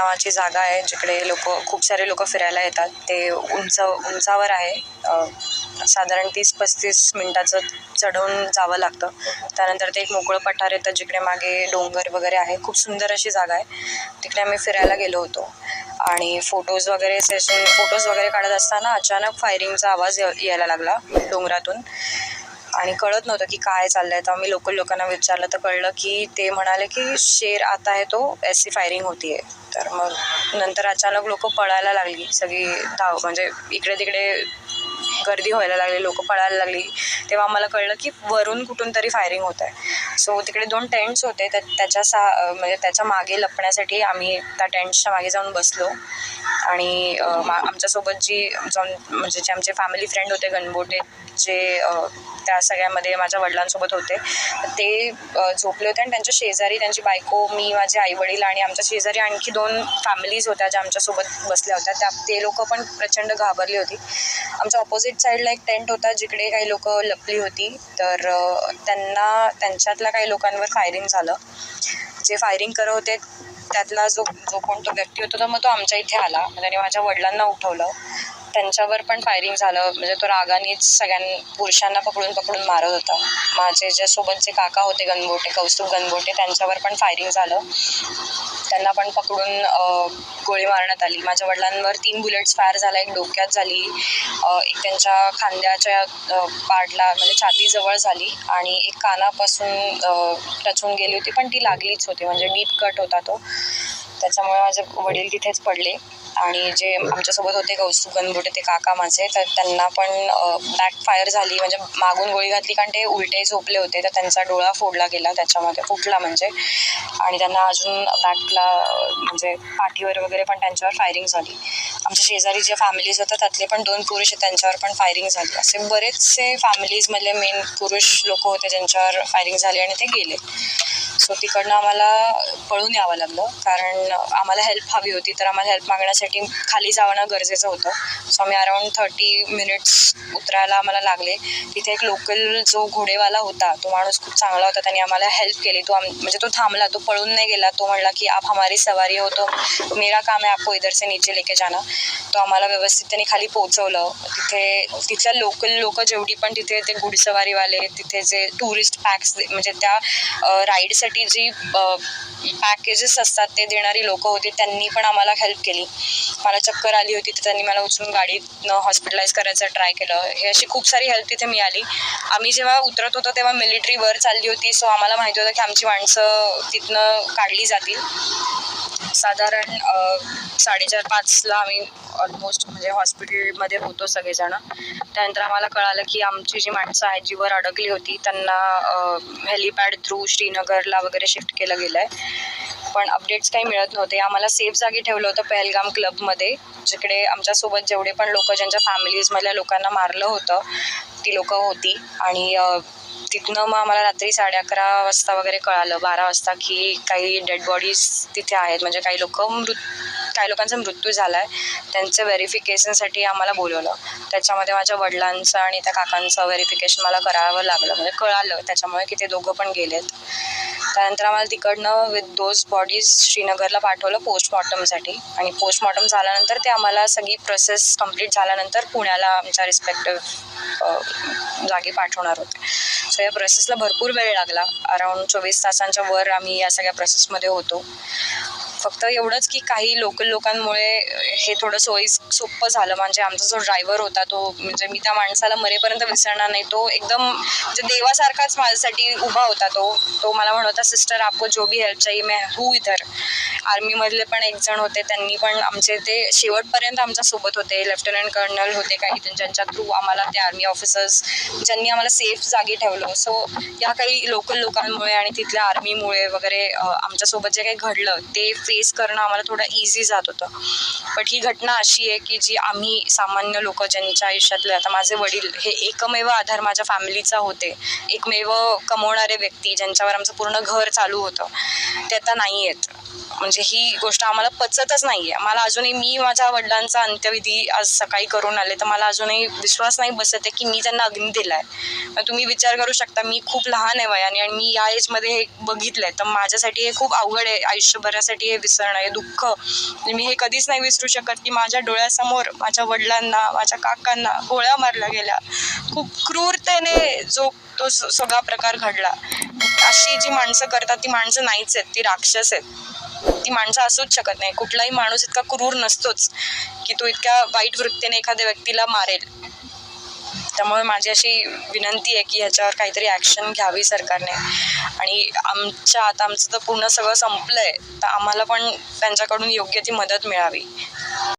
नावाची जागा आहे जिकडे लोक खूप सारे लोक फिरायला येतात. ते उंच उंचावर आहे. साधारण तीस पस्तीस मिनटाचं चढवून जावं लागतं. त्यानंतर ते एक मोकळं पठार येतं जिकडे मागे डोंगर वगैरे आहे. खूप सुंदर अशी जागा आहे. तिकडे आम्ही फिरायला गेलो होतो. आणि फोटोज वगैरे सेशन फोटोज वगैरे काढत असताना अचानक फायरिंगचा आवाज यायला लागला डोंगरातून. आणि कळत नव्हतं की काय चाललंय. तर आम्ही लोकल लोकांना विचारलं तर कळलं की ते म्हणाले की शेर आता आहे तो एस सी फायरिंग होतीये. तर मग नंतर अचानक लोक पळायला लागली. सगळी धाव म्हणजे इकडे तिकडे गर्दी व्हायला लागली लोक पळायला लागली तेव्हा आम्हाला कळलं की वरून कुठून तरी फायरिंग होत आहे सो तिकडे दोन टेंट्स होते त्या त्याच्या सा म्हणजे त्याच्यामागे लपण्यासाठी आम्ही त्या टेंट्सच्या मागे जाऊन बसलो. आणि मा आमच्यासोबत जी जाऊन म्हणजे जे आमचे फॅमिली फ्रेंड होते गणबोटे जे त्या सगळ्यामध्ये माझ्या वडिलांसोबत होते ते झोपले होते आणि त्यांच्या शेजारी त्यांची बायको मी माझे आईवडील आणि आमच्या शेजारी आणखी दोन फॅमिलीज होत्या ज्या आमच्यासोबत बसल्या होत्या. त्या ते लोक पण प्रचंड घाबरली होती. आमच्या ऑपोजिट साईडला एक टेंट होता जिकडे काही लोक लपली होती. तर त्यांना त्यांच्यातल्या काही लोकांवर फायरिंग झालं. जे फायरिंग करत होते त्यातला जो जो कोण तो व्यक्ती होता तर मग तो आमच्या इथे आला. त्याने माझ्या वडिलांना उठवलं. त्यांच्यावर पण फायरिंग झालं. म्हणजे तो रागानेच सगळ्यां पुरुषांना पकडून पकडून मारत होता. माझे जे सोबतचे काका होते गणबोटे कौस्तुभ गणबोटे त्यांच्यावर पण फायरिंग झालं. त्यांना पण पकडून गोळी मारण्यात आली. माझ्या वडिलांवर तीन बुलेट्स फायर झाला एक डोक्यात झाली. एक त्यांच्या खांद्याच्या पाडला म्हणजे छातीजवळ झाली आणि एक कानापासून टचून गेली होती पण ती लागलीच होती. म्हणजे डीप कट होता तो. त्याच्यामुळे माझे वडील तिथेच पडले. आणि जे आमच्यासोबत होते कौस्तुभ गणबोटे ते काका माझे तर त्यांना पण बॅक फायर झाली. म्हणजे मागून गोळी घातली कारण ते उलटे झोपले होते. तर त्यांचा डोळा फोडला गेला त्याच्यामध्ये फुटला म्हणजे. आणि त्यांना अजून बॅकला म्हणजे पाठीवर वगैरे पण त्यांच्यावर फायरिंग झाली. आमच्या शेजारी जे फॅमिलीज होत्या त्यातले पण दोन पुरुष आहेत त्यांच्यावर पण फायरिंग झाली. असे बरेचसे फॅमिलीजमधले मेन पुरुष लोक होते ज्यांच्यावर फायरिंग झाली आणि ते गेले. सो तिकडनं आम्हाला पळून यावं लागलं. कारण आम्हाला हेल्प हवी होती तर आम्हाला हेल्प मागण्यासाठी खाली जाणं गरजेचं होतं. सो आम्ही अराऊंड थर्टी मिनिट्स उतरायला आम्हाला लागले. तिथे एक लोकल जो घोडेवाला होता तो माणूस खूप चांगला होता. त्याने आम्हाला हेल्प केली. तो आम म्हणजे तो थांबला तो पळून नाही गेला. तो म्हणला की आप हमारी सवारी हो तो मेरा काम आहे आपको इधर से नीचे लेके जाना. तो आम्हाला व्यवस्थित त्यांनी खाली पोचवलं तिथे तिथल्या लोकल लोक जेवढी पण तिथे ते घुडसवारीवाले तिथे जे टुरिस्ट पॅक्स म्हणजे त्या राईडसाठी जी पॅकेजेस असतात ते देणारी लोकं होती त्यांनी पण आम्हाला हेल्प केली. मला चक्कर आली होती तर त्यांनी मला उचलून गाडीतनं हॉस्पिटलाईज करायचं ट्राय केलं. हे अशी खूप सारी हेल्प तिथे मिळाली. आम्ही जेव्हा उतरत होतो तेव्हा मिलिटरी वर चालली होती. सो आम्हाला माहिती होतं की आमची माणसं तिथनं काढली जातील. साधारण साडेचार पाचला आम्ही ऑलमोस्ट म्हणजे हॉस्पिटलमध्ये होतो सगळेजण. त्यानंतर आम्हाला कळालं की आमची जी माणसं आहेत जी वर अडकली होती त्यांना हेलिपॅड थ्रू श्रीनगरला वगैरे शिफ्ट केलं गेलं आहे पण अपडेट्स काही मिळत नव्हते. आम्हाला सेफ जागी ठेवलं होतं पहलगाम क्लबमध्ये जिकडे आमच्यासोबत जेवढे पण लोक ज्यांच्या फॅमिलीजमधल्या लोकांना मारलं होतं ती लोकं होती. आणि तिथनं मग आम्हाला रात्री साडे अकरा वाजता वगैरे कळालं बारा वाजता की काही डेड बॉडीज तिथे आहेत. म्हणजे काही लोक मृत काही लोकांचा मृत्यू झाला आहे त्यांचं व्हेरिफिकेशनसाठी आम्हाला बोलवलं. त्याच्यामध्ये माझ्या वडिलांचं आणि त्या काकांचं व्हेरिफिकेशन मला करावं लागलं. म्हणजे कळालं त्याच्यामुळे की ते दोघं पण गेलेत. त्यानंतर आम्हाला तिकडनं विथ दोज बॉडीज श्रीनगरला पाठवलं पोस्टमॉर्टमसाठी आणि पोस्टमॉर्टम झाल्यानंतर ते आम्हाला सगळी प्रोसेस कंप्लीट झाल्यानंतर पुण्याला आमच्या रिस्पेक्टिव्ह जागी पाठवणार होते. सो या प्रोसेसला भरपूर वेळ लागला. अराऊंड चोवीस तासांच्या वर आम्ही या सगळ्या प्रोसेसमध्ये होतो. फक्त एवढंच की काही लोकल लोकांमुळे हे थोडं सोयी सोपं झालं. म्हणजे आमचा जो ड्रायव्हर होता तो म्हणजे मी त्या माणसाला मरेपर्यंत विसरणार नाही. तो एकदम म्हणजे देवासारखाच माझ्यासाठी उभा होता तो. तो मला म्हणत होता सिस्टर आपको जो भी हेल्प चाहिए मैं हूँ इधर. आर्मीमधले पण एक जण होते त्यांनी पण आमचे ते शेवटपर्यंत आमच्यासोबत होते. लेफ्टनंट कर्नल होते काही ज्यांच्या थ्रू आम्हाला ते आर्मी ऑफिसर्स ज्यांनी आम्हाला सेफ जागी ठेवलं. सो या काही लोकल लोकांमुळे आणि तिथल्या आर्मीमुळे वगैरे आमच्यासोबत जे काही घडलं ते फेस करणं आम्हाला थोडं इझी जात होतं. बट ही घटना अशी आहे की जी आम्ही सामान्य लोक ज्यांच्या आयुष्यातले आता माझे वडील हे एकमेव आधार माझ्या फॅमिलीचा होते. एकमेव कमवणारे व्यक्ती ज्यांच्यावर आमचं पूर्ण घर चालू होतं. ते आता नाही आहेत. म्हणजे ही गोष्ट आम्हाला पचतच नाही आहे मला अजूनही मी माझ्या वडिलांचा अंत्यविधी आज सकाळी करून आले तर मला अजूनही विश्वास नाही बसत आहे की मी त्यांना अग्नी दिला आहे तुम्ही विचार करू शकता मी खूप लहान आहे वयाने आणि मी या एजमध्ये हे बघितलं आहे तर माझ्यासाठी हे खूप अवघड आहे. आयुष्यभरासाठी हे विसरणं हे दुःख. मी हे कधीच नाही विसरू शकत की माझ्या डोळ्यासमोर माझ्या वडिलांना माझ्या काकांना गोळ्या मारल्या गेल्या. खूप क्रूरतेने जो तो स- सगळा प्रकार घडला. अशी जी माणसं करतात ती माणसं नाहीच आहेत ती राक्षस आहेत. ती माणसं असूच शकत नाही. कुठलाही माणूस इतका क्रूर नसतोच की तो इतक्या वाईट वृत्तीने एखाद्या व्यक्तीला मारेल. त्यामुळे माझी अशी विनंती आहे की ह्याच्यावर काहीतरी ॲक्शन घ्यावी सरकारने. आणि आमच्या आता आमचं तर पूर्ण सगळं संपलं आहे तर आम्हाला पण त्यांच्याकडून योग्य ती मदत मिळावी.